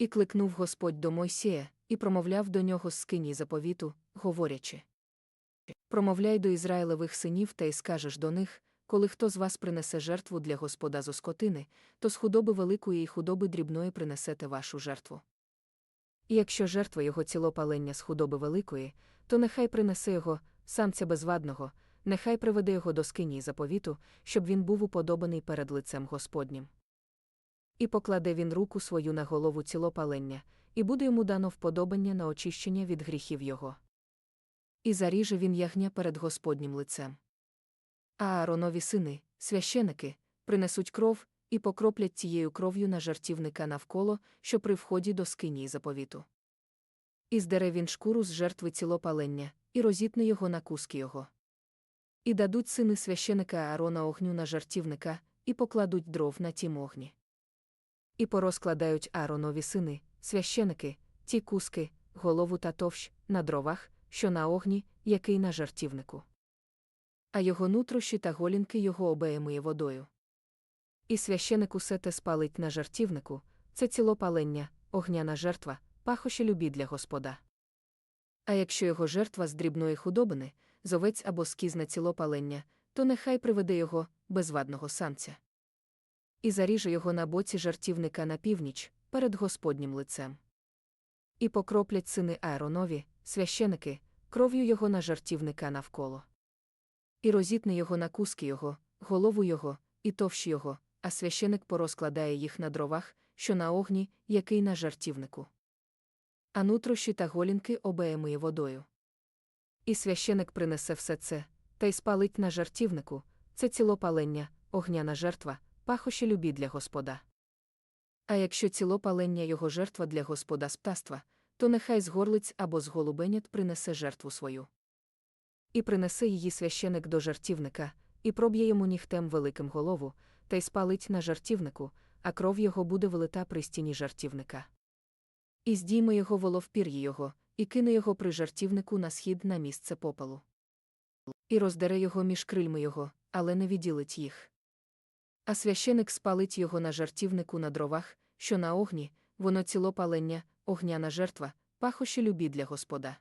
І кликнув Господь до Мойсія, і промовляв до нього з скині заповіту, говорячи. Промовляй до Ізраїлевих синів та й скажеш до них, коли хто з вас принесе жертву для Господа зо скотини, то з худоби великої і худоби дрібної принесете вашу жертву. І якщо жертва його цілопалення з худоби великої, то нехай принесе його, самця безвадного, нехай приведе його до скині заповіту, щоб він був уподобаний перед лицем Господнім. І покладе він руку свою на голову цілопалення, і буде йому дано вподобання на очищення від гріхів його. І заріже він ягня перед Господнім лицем. А Ааронові сини, священики, принесуть кров і покроплять цією кров'ю на жартівника навколо, що при вході до скині заповіту. І здере він шкуру з жертви цілопалення, і розітне його на куски його. І дадуть сини священика Аарона огню на жартівника, і покладуть дров на тім огні. І порозкладають Ааронові сини, священики, ті куски, голову та товщ, на дровах, що на огні, який на жартівнику. А його нутрощі та голінки його обеємиє водою. І священик усе те спалить на жартівнику, це цілопалення, огняна жертва, пахощі любі для Господа. А якщо його жертва з дрібної худобини, з овець або скізне цілопалення, то нехай приведе його, безвадного самця. І заріже його на боці жартівника на північ, перед Господнім лицем. І покроплять сини Ааронові, священики, кров'ю його на жартівника навколо. І розітне його на куски його, голову його, і товщі його, а священик порозкладає їх на дровах, що на огні, який на жартівнику. А нутрощі та голінки обеємиє водою. І священик принесе все це, та й спалить на жартівнику, це цілопалення, огняна жертва, пахощі любі для Господа. А якщо цілопалення його жертва для Господа з птаства, то нехай з горлиць або з голубенят принесе жертву свою. І принесе її священик до жартівника, і проб'є йому нігтем великим голову, та й спалить на жартівнику, а кров його буде вилита при стіні жартівника. І здійме його воловпір'ї його, і кине його при жартівнику на схід на місце попелу. І роздере його між крильми його, але не відділить їх. А священик спалить його на жартівнику на дровах, що на огні, воно ціло палення, огняна жертва, пахощі любі для Господа.